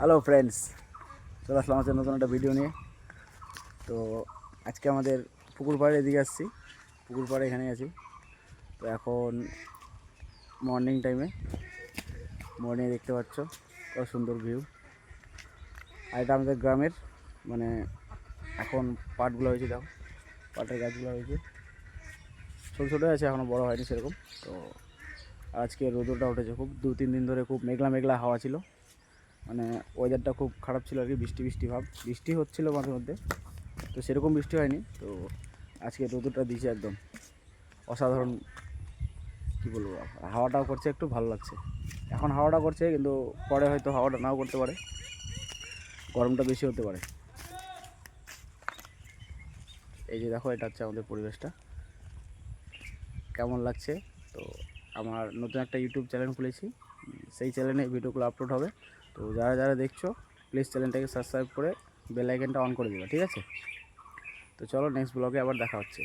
Hello friends চলে আসলাম আমাদের নতুন একটা ভিডিও নিয়ে। তো আজকে আমাদের পুকুর পাড়ের এদিকে আসছি। পুকুর পাড়ে এখানে আছি। তো এখন মর্নিং টাইমে মর্নিং দেখতে পাচ্ছ, কত সুন্দর ভিউ আর এটা আমাদের গ্রামের মানে এখন পাটগুলো হয়েছে, দেখো। পাটের গাছগুলো হয়েছে। ছোটো ছোটো আছে এখনও বড় হয়নি সেরকম। তো আজকে রোদটা উঠেছে। খুব দু তিন দিন ধরে খুব মেঘলা মেঘলা হাওয়া ছিল। মানে ওয়েদারটা খুব খারাপ ছিল আর কি বৃষ্টি বৃষ্টি ভাব। বৃষ্টি হচ্ছিল মাঝে মধ্যে, তো সেরকম বৃষ্টি হয়নি। তো আজকে রোদটা দিয়েছে একদম। অসাধারণ, কী বলব, হাওয়াটাও করছে, একটু ভালো লাগছে। এখন হাওয়াটা করছে, কিন্তু পরে হয়তো হাওয়াটা নাও করতে পারে। গরমটা বেশি হতে পারে। এই যে দেখো, এটা হচ্ছে আমাদের পরিবেশটা। কেমন লাগছে? তো আমার নতুন একটা ইউটিউব চ্যানেল খুলেছি। সেই চ্যানেলে ভিডিওগুলো আপলোড হবে। তো যারা যারা দেখছ প্লিজ চ্যানেলটাকে সাবস্ক্রাইব করে বেল অন করে দেবে, ঠিক আছে? তো চলো নেক্সট ব্লগে আবার দেখা হচ্ছে।